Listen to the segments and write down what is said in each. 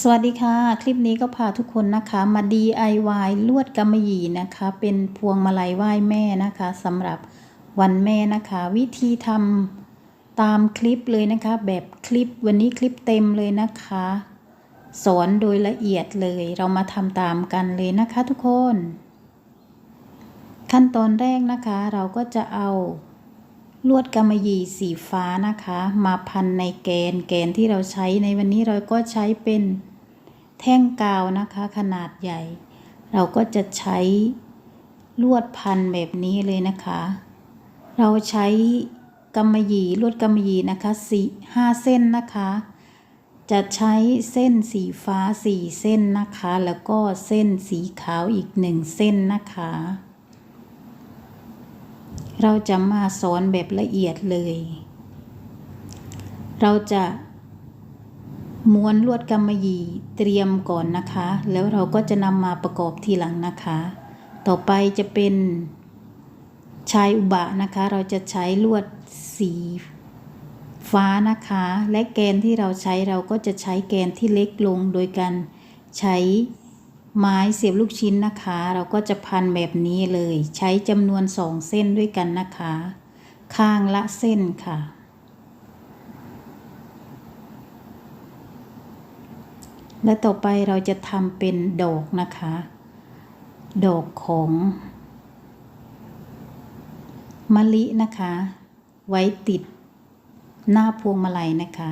สวัสดีค่ะ คลิปนี้ก็พาทุกคนนะคะมา DIY ลวดกำมะหยี่นะคะ เป็นพวงมาลัยไหว้แม่นะคะสำหรับวันแม่นะคะ วิธีทำตามคลิปเลยนะคะ แบบคลิปวันนี้คลิปเต็มเลยนะคะ สอนโดยละเอียดเลยเรามาทำตามกันเลยนะคะทุกคน ขั้นตอนแรกนะคะเราก็จะเอา ลวดกำมะหยี่สีฟ้านะคะ มาพันในแกนแกนที่เราใช้ในวันนี้เราก็ใช้เป็นแท่งกาวนะคะ ขนาดใหญ่ เราก็จะใช้ลวดพันแบบนี้เลยนะคะ เราใช้กำมะหยี่ลวดกำมะหยี่นะคะสี่ห้าเส้นนะคะ จะใช้เส้นสีฟ้าสี่เส้นนะคะ แล้วก็เส้นสีขาวอีกหนึ่งเส้นนะคะ เราจะมาสอนแบบละเอียดเลย เราจะม้วนลวดกำมะหยี่เตรียมก่อนนะคะ แล้วเราก็จะนำมาประกอบทีหลังนะคะ ต่อไปจะเป็นชายอุบะนะคะ เราจะใช้ลวดสีฟ้านะคะ และแกนที่เราใช้เราก็จะใช้แกนที่เล็กลงโดยการใช้ ไม้เสียบลูกชิ้นนะคะ เราก็จะพันแบบนี้เลย ใช้จำนวนสองเส้นด้วยกันนะคะ ข้างละเส้นค่ะ และต่อไปเราจะทำเป็นดอกนะคะ ดอกของมะลินะคะ ไว้ติดหน้าพวงมาลัยนะคะ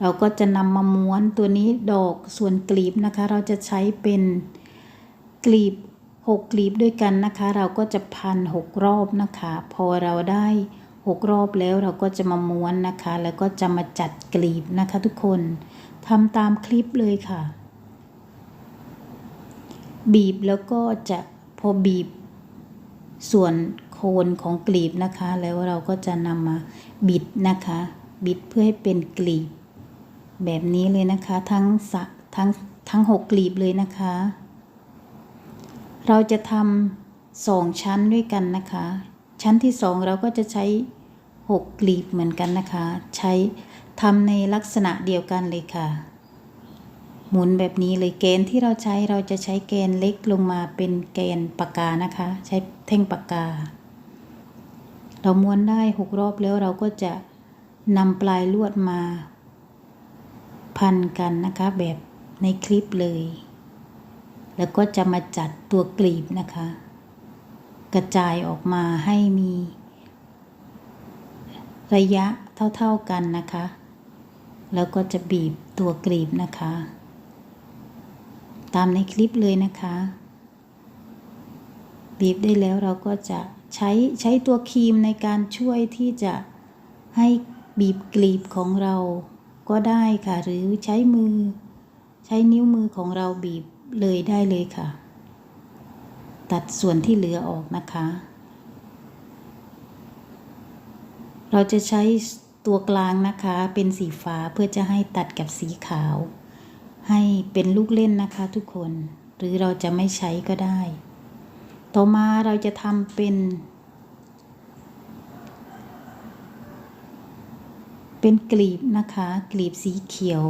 เราก็จะนำมาม้วนตัวนี้ดอกส่วนกลีบนะคะ เราจะใช้เป็นกลีบหกกลีบด้วยกันนะคะ เราก็จะพันหกรอบนะคะ พอเราได้หกรอบแล้วเราก็จะมาม้วนนะคะ แล้วก็จะมาจัดกลีบนะคะ ทุกคนทำตามคลิปเลยค่ะ บีบแล้วก็จะพอบีบส่วนโคนของกลีบนะคะ แล้วเราก็จะนำมาบิดนะคะ บิดเพื่อให้เป็นกลีบ แบบนี้เลยนะคะทั้งสะทั้งทั้งหกกลีบเลยนะคะ เราจะทำสองชั้นด้วยกันนะคะ ชั้นที่สองเราก็จะใช้หกกลีบเหมือนกันนะคะ ใช้ทำในลักษณะเดียวกันเลยค่ะ หมุนแบบนี้เลยแกนที่เราใช้เราจะใช้แกนเล็กลงมาเป็นแกนปากกานะคะ ใช้แท่งปากกา เราม้วนได้หกรอบแล้วเราก็จะนำปลายลวดมา พันกันนะคะ แบบในคลิปเลย แล้วก็จะมาจัดตัวกลีบนะคะ กระจายออกมาให้มี ระยะเท่าๆกันนะคะ แล้วก็จะบีบตัวกลีบนะคะ ตามในคลิปเลยนะคะ บีบได้แล้วเราก็จะใช้ใช้ตัวครีมในการช่วยที่จะให้บีบกลีบของเรา ก็ได้ค่ะ หรือใช้มือ ใช้นิ้วมือของเราบีบเลยได้เลยค่ะ ตัดส่วนที่เหลือออกนะคะ เราจะใช้ตัวกลางนะคะเป็นสีฟ้าเพื่อจะให้ตัดกับสีขาว ให้เป็นลูกเล่นนะคะทุกคน หรือเราจะไม่ใช้ก็ได้ ต่อมาเราจะทำเป็น เป็นกลีบนะคะ กลีบสีเขียว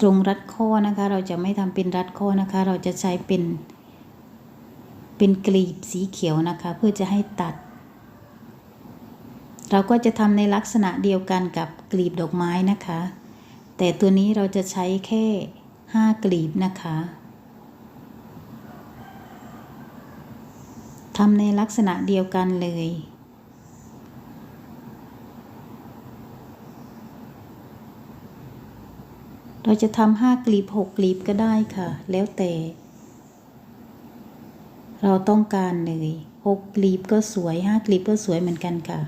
ตรงรัดข้อนะคะ เราจะไม่ทำเป็นรัดข้อนะคะ เราจะใช้เป็น เป็นกลีบสีเขียวนะคะ เพื่อจะให้ตัด เราก็จะทำในลักษณะเดียวกันกับกลีบดอกไม้นะคะ แต่ตัวนี้เราจะใช้แค่ห้ากลีบนะคะทำในลักษณะเดียวกันเลย เราจะทำห้ากลีบหกกลีบก็ได้ค่ะ แล้วแต่ เราต้องการเลยหกกลีบก็สวยห้ากลีบก็สวยเหมือนกันค่ะ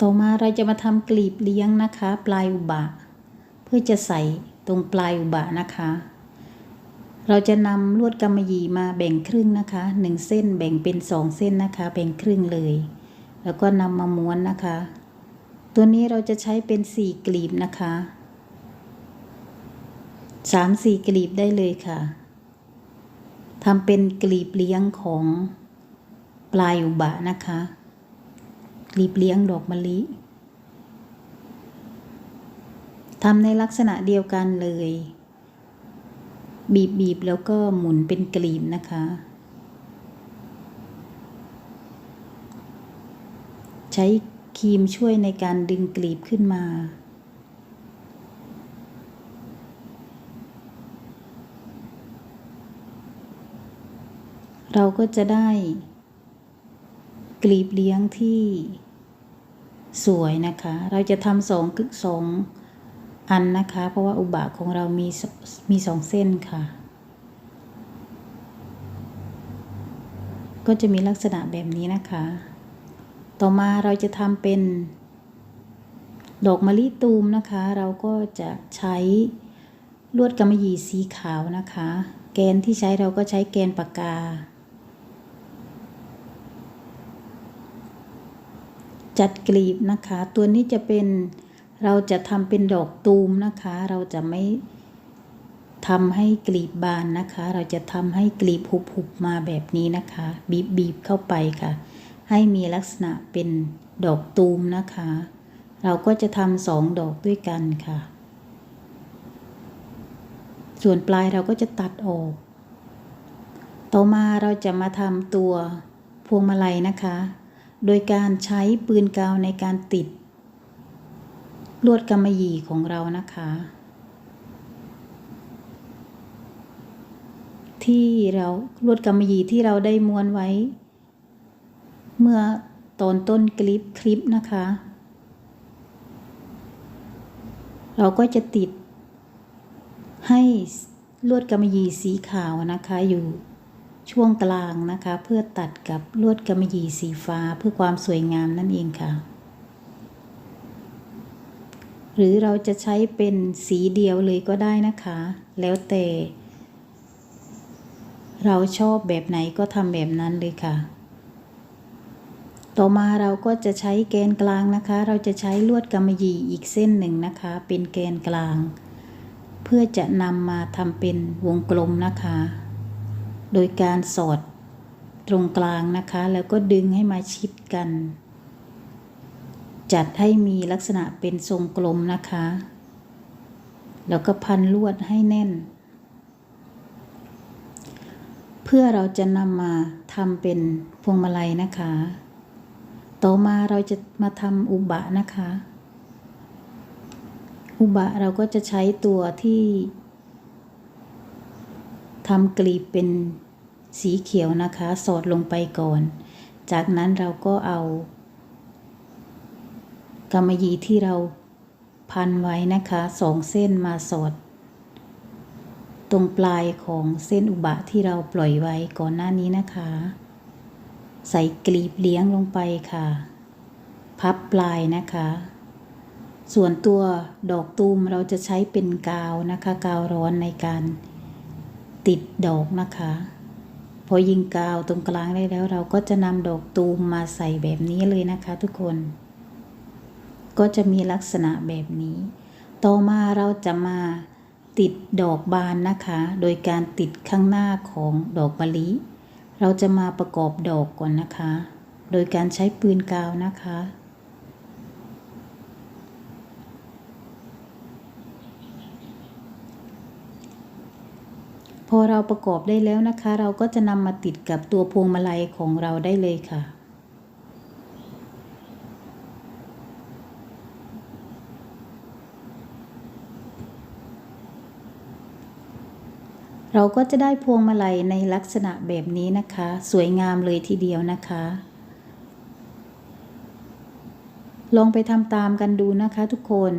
ต่อมาเราจะมาทำกลีบเลี้ยงนะคะ ปลายอุบะ เพื่อจะใส่ตรงปลายอุบะนะคะ เราจะนำลวดกำมะหยี่มาแบ่งครึ่งนะคะหนึ่งเส้นแบ่งเป็นสองเส้นนะคะ แบ่งครึ่งเลย แล้วก็นำมาม้วนนะคะ ตัวนี้เราจะใช้เป็นสี่กลีบนะคะสามสี่กลีบได้เลยค่ะทำเป็นกลีบเลี้ยงของปลายอุบะนะคะ กลีบเลี้ยงดอกมะลิทำในลักษณะเดียวกันเลย บีบบีบแล้วก็หมุนเป็นกลีบนะคะ ใช้ครีมช่วยในการดึงกลีบขึ้นมา เราก็จะได้กลีบเลี้ยงที่ สวยนะคะ เราจะทำสองกึกสองอันนะคะ เพราะว่าอุบะของเรามีสมีสองเส้นค่ะ ก็จะมีลักษณะแบบนี้นะคะ ต่อมาเราจะทำเป็นดอกมะลิตูมนะคะ เราก็จะใช้ลวดกำมะหยี่สีขาวนะคะ แกนที่ใช้เราก็ใช้แกนปากกา จัดกลีบนะคะ ตัวนี้จะเป็นเราจะทำเป็นดอกตูมนะคะ เราจะไม่ทำให้กลีบบานนะคะ เราจะทำให้กลีบหุบๆมาแบบนี้นะคะ บีบบีบเข้าไปค่ะ ให้มีลักษณะเป็นดอกตูมนะคะ เราก็จะทำสองดอกด้วยกันค่ะ ส่วนปลายเราก็จะตัดออก ต่อมาเราจะมาทำตัวพวงมาลัยนะคะ โดยการใช้ปืนกาวในการติด ลวดกำมะหยี่ของเรานะคะ ที่เราลวดกำมะหยี่ที่เราได้ม้วนไว้ เมื่อตอนต้นคลิปคลิปนะคะ เราก็จะติดให้ลวดกำมะหยี่สีขาวนะคะอยู่ ช่วงกลางนะคะ เพื่อตัดกับลวดกำมะหยี่สีฟ้าเพื่อความสวยงามนั่นเองค่ะ หรือเราจะใช้เป็นสีเดียวเลยก็ได้นะคะ แล้วแต่เราชอบแบบไหนก็ทำแบบนั้นเลยค่ะ ต่อมาเราก็จะใช้แกนกลางนะคะ เราจะใช้ลวดกำมะหยี่อีกเส้นหนึ่งนะคะ เป็นแกนกลาง เพื่อจะนำมาทำเป็นวงกลมนะคะ โดยการสอดตรงกลางนะคะ แล้วก็ดึงให้มาชิดกัน จัดให้มีลักษณะเป็นทรงกลมนะคะ แล้วก็พันลวดให้แน่น เพื่อเราจะนำมาทำเป็นพวงมาลัยนะคะ ต่อมาเราจะมาทำอุบะนะคะ อุบะเราก็จะใช้ตัวที่ทำกลีบเป็น สีเขียวนะคะ สอดลงไปก่อน จากนั้นเราก็เอากำมะหยี่ที่เราพันไว้นะคะสองเส้นมาสอด ตรงปลายของเส้นอุบะที่เราปล่อยไว้ก่อนหน้านี้นะคะ ใส่กลีบเลี้ยงลงไปค่ะ พับปลายนะคะ ส่วนตัวดอกตูมเราจะใช้เป็นกาวนะคะ กาวร้อนในการติดดอกนะคะ พอยิงกาวตรงกลางได้แล้ว เราก็จะนำดอกตูมมาใส่แบบนี้เลยนะคะทุกคน ก็จะมีลักษณะแบบนี้ ต่อมาเราจะมาติดดอกบานนะคะ โดยการติดข้างหน้าของดอกมะลิ เราจะมาประกอบดอกก่อนนะคะ โดยการใช้ปืนกาวนะคะ พอเราประกอบได้แล้วนะคะ เราก็จะนำมาติดกับตัวพวงมาลัยของเราได้เลยค่ะ เราก็จะได้พวงมาลัยในลักษณะแบบนี้นะคะ สวยงามเลยทีเดียวนะคะ ลองไปทำตามกันดูนะคะทุกคน